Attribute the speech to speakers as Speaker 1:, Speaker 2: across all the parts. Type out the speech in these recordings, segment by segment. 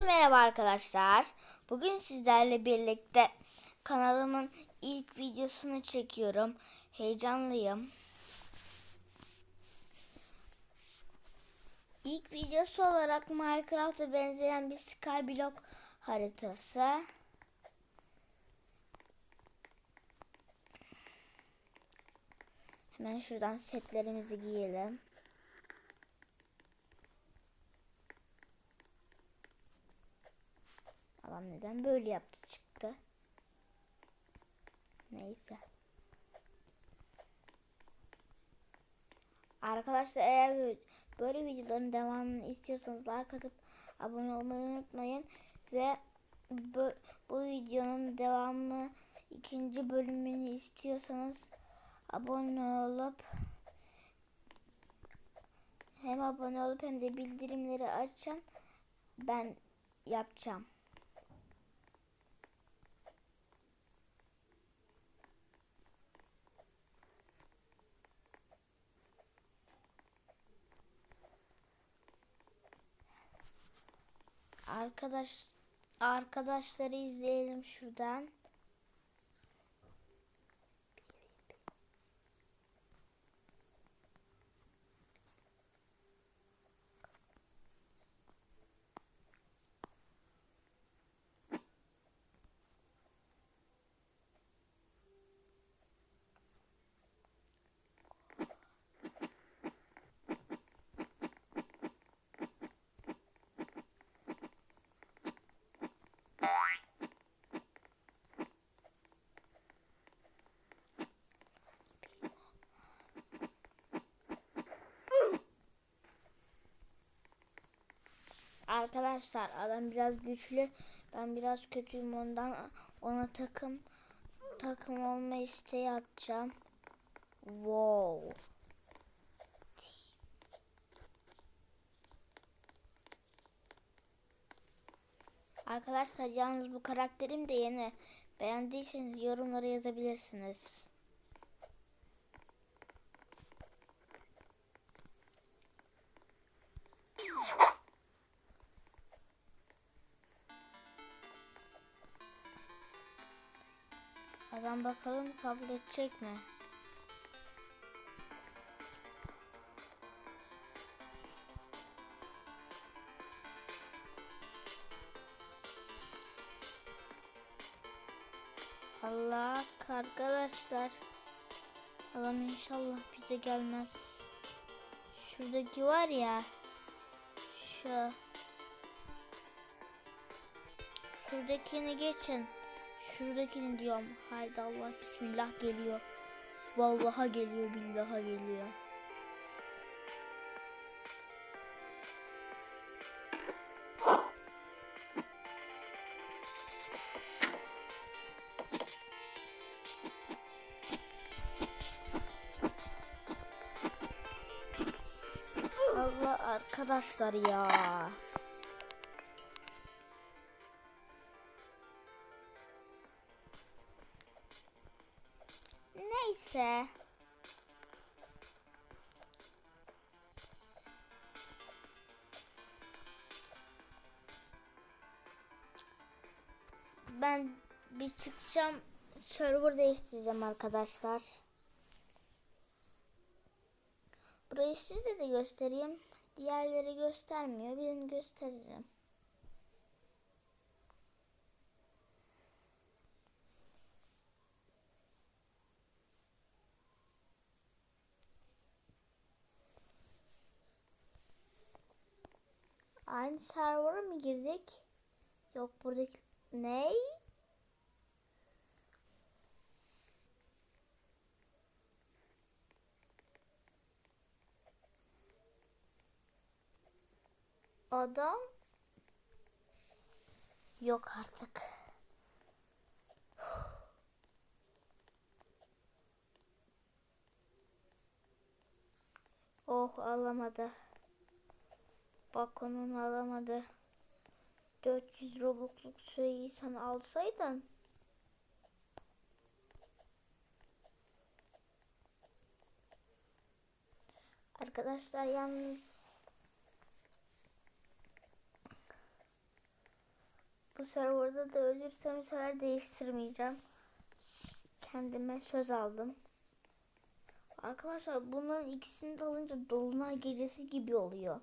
Speaker 1: Merhaba arkadaşlar. Bugün sizlerle birlikte kanalımın ilk videosunu çekiyorum. Heyecanlıyım. İlk videosu olarak Minecraft'a benzeyen bir Skyblock haritası. Hemen şuradan setlerimizi giyelim. Adam neden böyle yaptı çıktı. Neyse. Arkadaşlar eğer böyle videoların devamını istiyorsanız like atıp abone olmayı unutmayın. Ve bu, bu videonun devamı ikinci bölümünü istiyorsanız abone olup hem abone olup hem de bildirimleri açın. Ben yapacağım. Arkadaş arkadaşları izleyelim şuradan. Arkadaşlar adam biraz güçlü. Ben biraz kötüyüm ondan ona takım takım olma isteği atacağım. Wow. Arkadaşlar yalnız bu karakterim de yeni. Beğendiyseniz yorumlara yazabilirsiniz. Adam bakalım kabul edecek mi? Allah arkadaşlar. Adam inşallah bize gelmez. Şuradaki var ya. Şu. Şuradakini geçin. Şuradakini diyorum. Haydi Allah bismillah geliyor. Vallaha geliyor billaha geliyor. Allah arkadaşlar ya. Neyse. Ben bir çıkacağım. Server değiştireceğim arkadaşlar. Burayı size de göstereyim. Diğerleri göstermiyor. Birini göstereceğim. Aynı server'a mı girdik? Yok buradaki ney? Adam yok artık. Oh alamadı. Bak onun alamadı. 400 robuxluk süreyi sen alsaydın. Arkadaşlar yalnız Bu serverda da ölürsem sefer değiştirmeyeceğim. Kendime söz aldım. Arkadaşlar bunların ikisini de alınca dolunay gecesi gibi oluyor.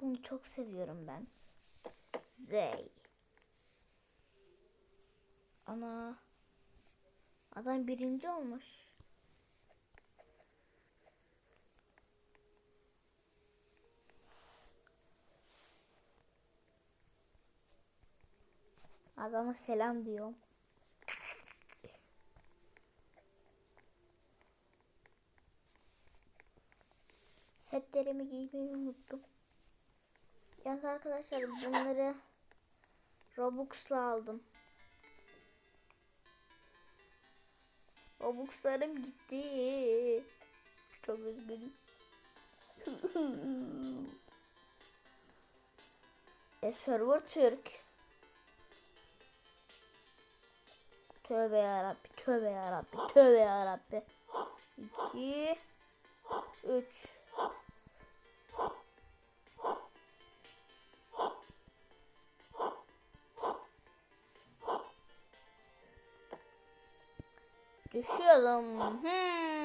Speaker 1: Bunu çok seviyorum ben. Zey. Ana. Adam birinci olmuş. Adama selam diyorum. Setlerimi giymeyi unuttum. Yalnız arkadaşlar bunları Robux'la aldım. Robux'larım gitti. Çok üzgünüm. e server Türk. Tövbe yarabbi, tövbe yarabbi, tövbe yarabbi. 2 3 Düşüyorum. Hmm.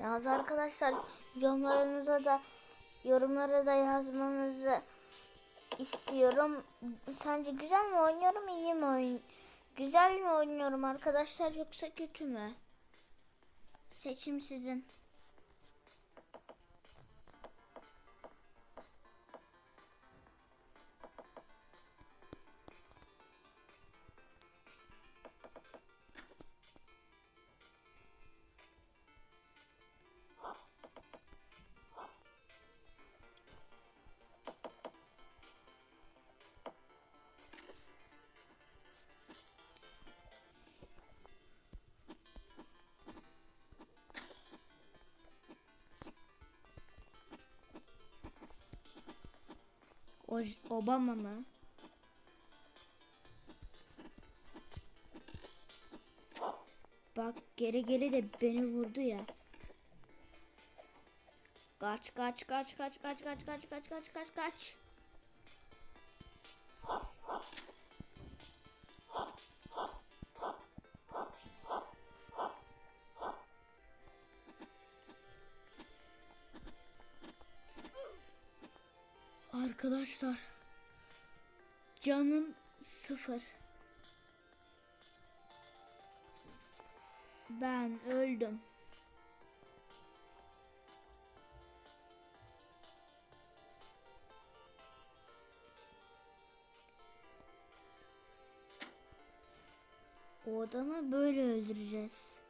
Speaker 1: Yalnız arkadaşlar yorumlarınıza da yorumlara da yazmanızı istiyorum. Sence güzel mi oynuyorum, iyi mi oyun? Güzel mi oynuyorum arkadaşlar yoksa kötü mü? Seçim sizin. Obama mı? Bak geri geri de beni vurdu ya. Kaç kaç kaç kaç kaç kaç kaç kaç kaç kaç kaç. Arkadaşlar canım sıfır. Ben öldüm. O adamı böyle öldüreceğiz.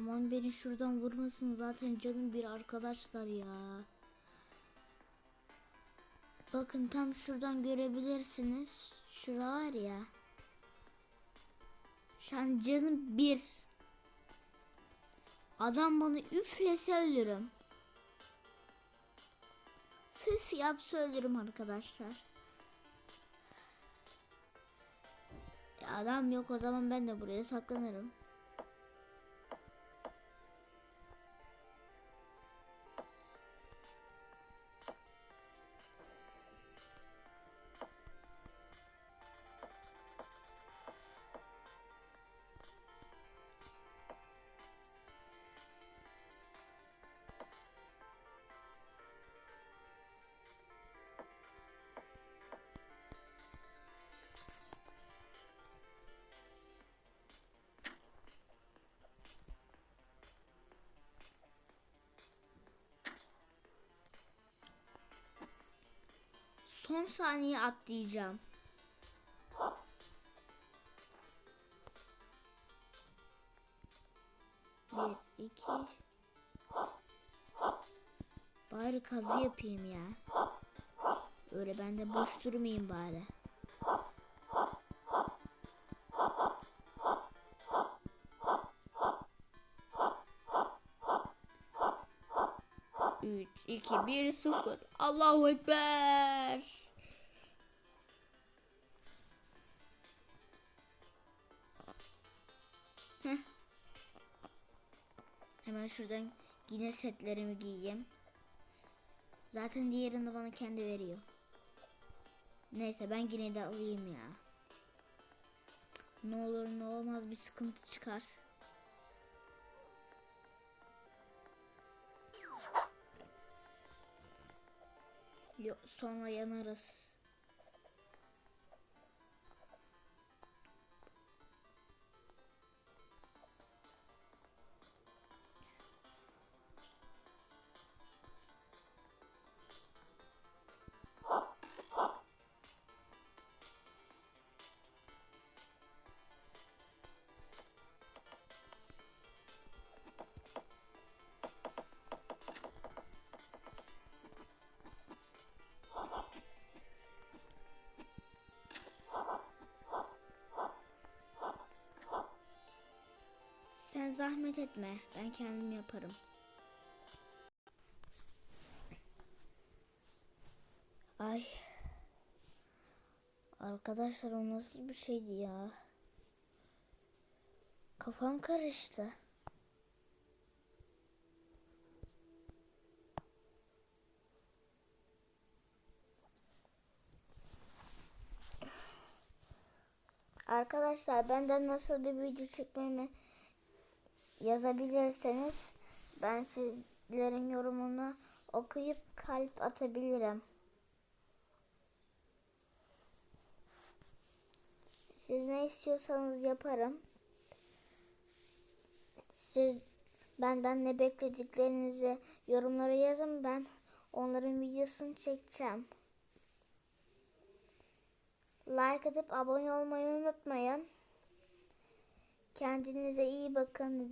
Speaker 1: Aman beni şuradan vurmasın zaten canım bir arkadaşlar ya. Bakın tam şuradan görebilirsiniz. Şura var ya. Şu an canım bir. Adam bana üflese ölürüm. Füf yapsa ölürüm arkadaşlar. Adam yok o zaman ben de buraya saklanırım. Son saniye atlayacağım. Bir, iki. Bari kazı yapayım ya. Öyle ben de boş durmayayım bari. Üç, iki, bir, sıfır. Allahu Ekber. Hemen şuradan yine setlerimi giyeyim. Zaten diğerini bana kendi veriyor. Neyse ben yine de alayım ya. Ne olur ne olmaz bir sıkıntı çıkar. Yok sonra yanarız. Zahmet etme. Ben kendim yaparım. Ay. Arkadaşlar o nasıl bir şeydi ya? Kafam karıştı. Arkadaşlar benden nasıl bir video çekmemi yazabilirseniz ben sizlerin yorumunu okuyup kalp atabilirim. Siz ne istiyorsanız yaparım. Siz benden ne beklediklerinizi yorumlara yazın ben onların videosunu çekeceğim. Like atıp abone olmayı unutmayın. Kendinize iyi bakın ve